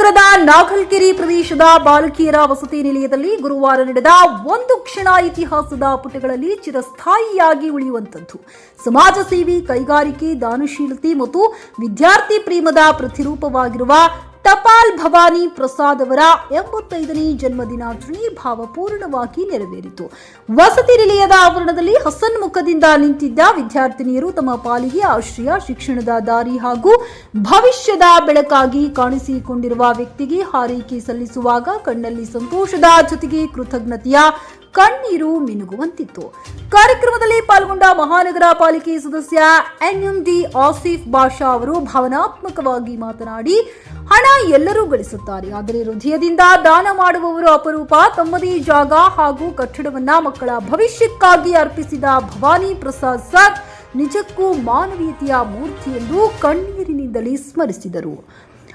ನಗರದ ನಾಗಲ್ಕೆರೆ ಪ್ರದೇಶದ ಬಾಲಕಿಯರ ವಸತಿ ನಿಲಯದಲ್ಲಿ ಗುರುವಾರ ನಡೆದ ಒಂದು ಕ್ಷಣ ಇತಿಹಾಸದ ಪುಟಗಳಲ್ಲಿ ಚಿರಸ್ಥಾಯಿಯಾಗಿ ಉಳಿಯುವಂತದ್ದು ಸಮಾಜ ಸೇವೆ ಕೈಗಾರಿಕೆ, ದಾನಶೀಲತೆ ಮತ್ತು ವಿದ್ಯಾರ್ಥಿ ಪ್ರೇಮದ ಪ್ರತಿರೂಪವಾಗಿರುವ ಟಪಾಲ್ ಭವಾನಿ ಪ್ರಸಾದ್ ಅವರ ಎಂಬತ್ತೈದನೇ ಜನ್ಮದಿನಾಚರಣೆ ಭಾವಪೂರ್ಣವಾಗಿ ನೆರವೇರಿತು. ವಸತಿ ನಿಲಯದ ಆವರಣದಲ್ಲಿ ಹಸನ್ಮುಖದಿಂದ ನಿಂತಿದ್ದ ವಿದ್ಯಾರ್ಥಿನಿಯರು ತಮ್ಮ ಪಾಲಿಗೆ ಆಶ್ರಯ, ಶಿಕ್ಷಣದ ದಾರಿ ಹಾಗೂ ಭವಿಷ್ಯದ ಬೆಳಕಾಗಿ ಕಾಣಿಸಿಕೊಂಡಿರುವ ವ್ಯಕ್ತಿಗೆ ಹಾರೈಕೆ ಸಲ್ಲಿಸುವಾಗ ಕಣ್ಣಲ್ಲಿ ಸಂತೋಷದ ಜೊತೆಗೆ ಕೃತಜ್ಞತೆಯ ಕಣ್ಣೀರು ಮಿನುಗುವಂತಿತ್ತು. ಕಾರ್ಯಕ್ರಮದಲ್ಲಿ ಪಾಲ್ಗೊಂಡ ಮಹಾನಗರ ಪಾಲಿಕೆ ಸದಸ್ಯ ಎನ್ಎಂಡಿ ಆಸಿಫ್ ಬಾಷಾ ಅವರು ಭಾವನಾತ್ಮಕವಾಗಿ ಮಾತನಾಡಿ, ಹಣ ಎಲ್ಲರೂ ಗಳಿಸುತ್ತಾರೆ, ಆದರೆ ಹೃದಯದಿಂದ ದಾನ ಮಾಡುವವರು ಅಪರೂಪ, ತಮ್ಮದೇ ಜಾಗ ಹಾಗೂ ಕಟ್ಟಡವನ್ನ ಮಕ್ಕಳ ಭವಿಷ್ಯಕ್ಕಾಗಿ ಅರ್ಪಿಸಿದ ಭವಾನಿ ಪ್ರಸಾದ್ ಸರ್ ನಿಜಕ್ಕೂ ಮಾನವೀಯತೆಯ ಮೂರ್ತಿ ಎಂದು ಕಣ್ಣೀರಿನಿಂದಲೇ ಸ್ಮರಿಸಿದರು.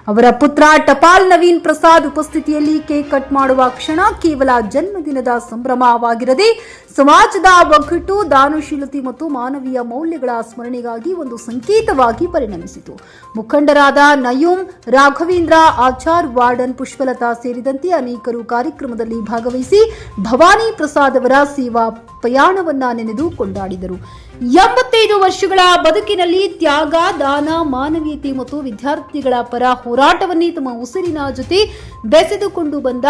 ಅವರ ಪುತ್ರ ಟಪಾಲ್ ನವೀನ್ ಪ್ರಸಾದ್ ಉಪಸ್ಥಿತಿಯಲ್ಲಿ ಕೇಕ್ ಕಟ್ ಮಾಡುವ ಕ್ಷಣ ಕೇವಲ ಜನ್ಮದಿನದ ಸಂಭ್ರಮವಾಗಿರದೆ ಸಮಾಜದ ಒಗ್ಗಟ್ಟು, ದಾನಶೀಲತೆ ಮತ್ತು ಮಾನವೀಯ ಮೌಲ್ಯಗಳ ಸ್ಮರಣೆಗಾಗಿ ಒಂದು ಸಂಕೇತವಾಗಿ ಪರಿಣಮಿಸಿತು. ಮುಖಂಡರಾದ ನಯೂಮ್ ರಾಘವೇಂದ್ರ, ಆಚಾರ್ ವಾರ್ಡನ್ ಪುಷ್ಪಲತಾ ಸೇರಿದಂತೆ ಅನೇಕರು ಕಾರ್ಯಕ್ರಮದಲ್ಲಿ ಭಾಗವಹಿಸಿ ಭವಾನಿ ಪ್ರಸಾದ್ ಅವರ ಸೇವಾ ಪ್ರಯಾಣವನ್ನ ನೆನೆದು ಕೊಂಡಾಡಿದರು. ಎಂಬತ್ತೈದು ವರ್ಷಗಳ ಬದುಕಿನಲ್ಲಿ ತ್ಯಾಗ, ದಾನ, ಮಾನವೀಯತೆ ಮತ್ತು ವಿದ್ಯಾರ್ಥಿಗಳ ಪರ ಹೋರಾಟವನ್ನೇ ತಮ್ಮ ಉಸಿರಿನ ಜೊತೆ ಬೆಸೆದುಕೊಂಡು ಬಂದ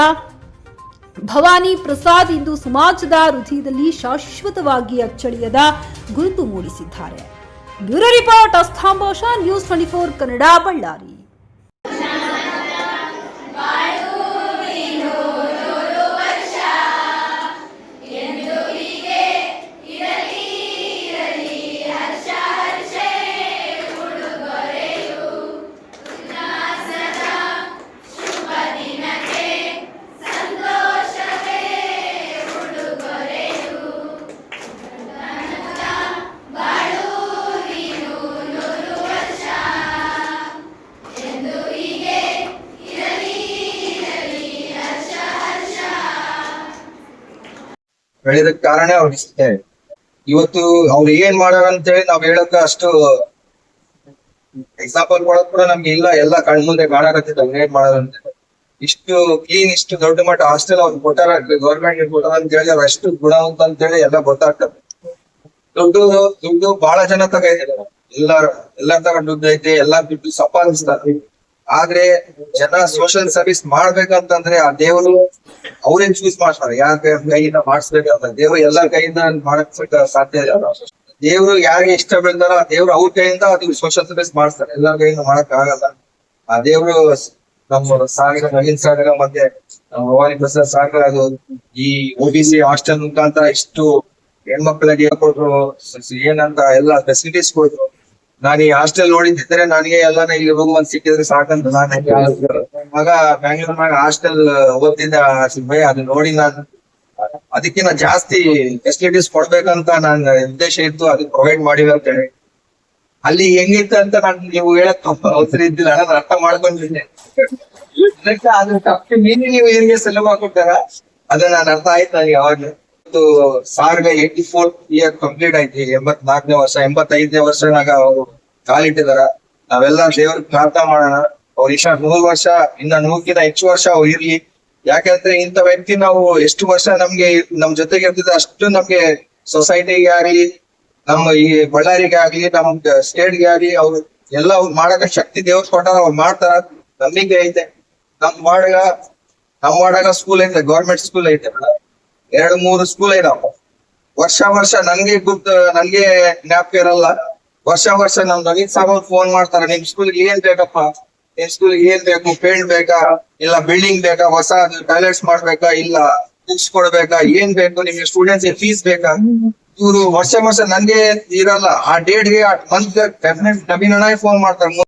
ಭವಾನಿ ಪ್ರಸಾದ್ ಇಂದು ಸಮಾಜದ ಹೃದಯದಲ್ಲಿ ಶಾಶ್ವತವಾಗಿ ಅಚ್ಚಳಿಯದ ಗುರುತು ಮೂಡಿಸಿದ್ದಾರೆ. ಬ್ಯೂರೋ ರಿಪೋರ್ಟ್, ಅಸ್ತಾಂಬೋಷ, ನ್ಯೂಸ್ ಟ್ವೆಂಟಿ ಕನ್ನಡ, ಬಳ್ಳಾರಿ. ಬೆಳೆದಕ್ ಕಾರಣ ಅವ್ರಿಗೆ ಇಷ್ಟೇ ಇವತ್ತು ಅವ್ರು ಏನ್ ಮಾಡ್ಯಾರ ಅಂತ ಹೇಳಿ ನಾವ್ ಹೇಳಕ್ ಅಷ್ಟು ಎಕ್ಸಾಂಪಲ್ ಕೊಡಕ್ ಕೂಡ ನಮ್ಗೆ ಇಲ್ಲ. ಎಲ್ಲ ಕಣ್ ಮುಂದೆ ಕಾಣಕತ್ತಿಲ್ಲ ಅವ್ರು ಏನ್ ಮಾಡೋದಂತ ಇಷ್ಟು ಕ್ಲೀನ್ ಇಷ್ಟು ದೊಡ್ಡ ಮಟ್ಟ ಹಾಸ್ಟೆಲ್ ಅವ್ರು ಕೊಟ್ಟಾರ ಗೌರ್ಮೆಂಟ್ ಕೊಟ್ಟಾರ ಅಂತ ಹೇಳಿ ಅವ್ರ ಅಷ್ಟು ಗುಣ ಅಂತ ಹೇಳಿ ಎಲ್ಲ ಗೊತ್ತಾಗ್ತದೆ. ದುಡ್ಡು ದುಡ್ಡು ಬಹಳ ಜನ ತಗ ಎಲ್ಲಾರು, ಎಲ್ಲಾರ ತಗೊಂಡ್ ತಗ ದುಡ್ಡು ಐತೆ ಎಲ್ಲಾ ದುಡ್ಡು ಸಂಪಾದಿಸ್ತಾರೆ. ಆದ್ರೆ ಜನ ಸೋಷಿಯಲ್ ಸರ್ವಿಸ್ ಮಾಡ್ಬೇಕಂತಂದ್ರೆ ಆ ದೇವರು ಅವ್ರೇನ್ ಚೂಸ್ ಮಾಡ್ತಾರೆ. ಯಾರ ಕೈಯಿಂದ ಮಾಡಿಸ್ಬೇಕಂತ. ದೇವ್ರು ಎಲ್ಲ ಕೈಯಿಂದ ಮಾಡಕ್ ಸಾಧ್ಯ ಇಲ್ಲ. ದೇವ್ರು ಯಾರಿಗೆ ಇಷ್ಟ ಬೀಳ್ತಾರೋ ಆ ದೇವ್ರು ಅವ್ರ ಕೈಯಿಂದ ಅದು ಸೋಷಿಯಲ್ ಸರ್ವಿಸ್ ಮಾಡಿಸ್ತಾರೆ. ಎಲ್ಲರ ಕೈಯಿಂದ ಮಾಡಕ್ ಆಗಲ್ಲ ಆ ದೇವ್ರು ನಮ್ಮ ಸಾಗರ ನವೀನ್ ಸಾಗರ ಮತ್ತೆ ಭವಾನಿ ಪ್ರಸಾದ್ ಸಾಗರ ಅದು ಈ ಒ ಬಿ ಸಿ ಹಾಸ್ಟೆಲ್ ಮುಖಾಂತರ ಇಷ್ಟು ಹೆಣ್ಮಕ್ಳಿಗೆ ಕೊಟ್ರು ಏನಂತ ಎಲ್ಲ ಫೆಸಿಲಿಟೀಸ್ ಕೊಟ್ರು ನಾನು ಈ ಹಾಸ್ಟೆಲ್ ನೋಡಿದ್ರೆ ನನಗೆ ಎಲ್ಲಾನ ಇಲ್ಲಿ ರೂಮ್ ಒಂದ್ ಸಿಕ್ಕಿದ್ರೆ ಸಾಕಂತ ನಾನು ಮಗ ಬ್ಯಾಂಗ್ಳೂರ್ನಾಗ ಹಾಸ್ಟೆಲ್ ಓದ್ತಿದ್ದ ಸಿಬ್ಬೈ ಅದು ನೋಡಿ ನಾನು. ಅದಕ್ಕಿಂತ ಜಾಸ್ತಿ ಫೆಸಿಲಿಟೀಸ್ ಕೊಡ್ಬೇಕಂತ ನನ್ನ ಉದ್ದೇಶ ಇತ್ತು ಅದಕ್ಕೆ ಪ್ರೊವೈಡ್ ಮಾಡಿವೆ ಅಂತ ಹೇಳಿ. ಅಲ್ಲಿ ಹೆಂಗಿತ್ತು ಅಂತ ನಾನು ನೀವು ಹೇಳಕ್ ಅವಸರ ಇದ್ದಿಲ್ಲ, ನಾನು ಅರ್ಥ ಮಾಡ್ಕೊಂಡಿದ್ದೆ. ತಪ್ಪಿ ತಪ್ಪು. ಮೀನಿ ನೀವು ಹೆಂಗೆ ಸೆಲವು ಹಾಕೊಟ್ಟಾರ ಅದು ನಾನು ಅರ್ಥ ಆಯ್ತು ನನಗೆ ಅವಾಗ ಇವತ್ತು ಸಾವಿರದ ಏಯ್ಟಿ ಫೋರ್ ಇಯರ್ ಕಂಪ್ಲೀಟ್ ಆಯ್ತು ಎಂಬತ್ನಾಲ್ಕನೇ ವರ್ಷ, ಎಂಬತ್ತೈದನೇ ವರ್ಷನಾಗ ಅವರು ಕಾಲಿಟ್ಟಿದಾರ. ನಾವೆಲ್ಲ ದೇವ್ರ ಪ್ರಾರ್ಥನೆ ಮಾಡೋಣ. ಅವ್ರ ಇಷ್ಟ ನೂರು ವರ್ಷ, ಇನ್ನ ನೂರಕ್ಕಿಂತ ಹೆಚ್ಚು ವರ್ಷ ಅವ್ರು ಇರ್ಲಿ. ಯಾಕಂದ್ರೆ ಇಂಥ ವ್ಯಕ್ತಿ ನಾವು ಎಷ್ಟು ವರ್ಷ ನಮ್ಗೆ ನಮ್ ಜೊತೆಗೆ ಇರ್ತಿದ್ರೆ ಅಷ್ಟು ನಮ್ಗೆ ಸೊಸೈಟಿಗೆ ಆಗ್ಲಿ, ನಮ್ಮ ಈ ಬಳ್ಳಾರಿಗೆ ಆಗ್ಲಿ ನಮ್ ಸ್ಟೇಟ್ಗೆ ಆಗ್ಲಿ, ಅವ್ರು ಎಲ್ಲ ಅವ್ರು ಮಾಡಕ ಶಕ್ತಿ ದೇವ್ರ ಕೊಟ್ಟಾರ ಅವ್ರು ಮಾಡ್ತಾರ. ನಂಬಿಕೆ ಐತೆ. ನಮ್ ಮಾಡಾಗ ನಮ್ ಮಾಡಾಗ ಸ್ಕೂಲ್ ಐತೆ ಗೌರ್ಮೆಂಟ್ ಸ್ಕೂಲ್ ಐತೆ. ಎರಡು, ಮೂರು ಸ್ಕೂಲ್ ಇದಾವ ವರ್ಷ ವರ್ಷ ನನ್ಗೆ ಗುಪ್ತ ನನ್ಗೆ ಜ್ಞಾಪಕ ಇರಲ್ಲ. ವರ್ಷ ವರ್ಷ ನಮ್ ನವೀನ್ ಸಾಬ್ ಫೋನ್ ಮಾಡ್ತಾರ, ನಿಮ್ ಸ್ಕೂಲ್ಗೆ ಏನ್ ಬೇಕಪ್ಪ? ನಿಮ್ ಸ್ಕೂಲ್ಗೆ ಏನ್ ಬೇಕು? ಪೇಂಟ್ ಬೇಕಾ? ಇಲ್ಲ ಬಿಲ್ಡಿಂಗ್ ಬೇಕಾ? ಹೊಸ ಟಾಯ್ಲೆಟ್ಸ್ ಮಾಡ್ಬೇಕಾ? ಇಲ್ಲ ಬುಕ್ಸ್ ಕೊಡ್ಬೇಕಾ? ಏನ್ ಬೇಕು? ನಿಮ್ಗೆ ಸ್ಟೂಡೆಂಟ್ಸ್ ಫೀಸ್ ಬೇಕಾ? ಇವ್ರು ವರ್ಷ ವರ್ಷ ನನ್ಗೆ ಇರಲ್ಲ. ಆ ಡೇಟ್ಗೆ ಆ ಮಂತ್ ಡೆಫಿನೆಟ್ ನವೀನ್ ಫೋನ್ ಮಾಡ್ತಾರೆ.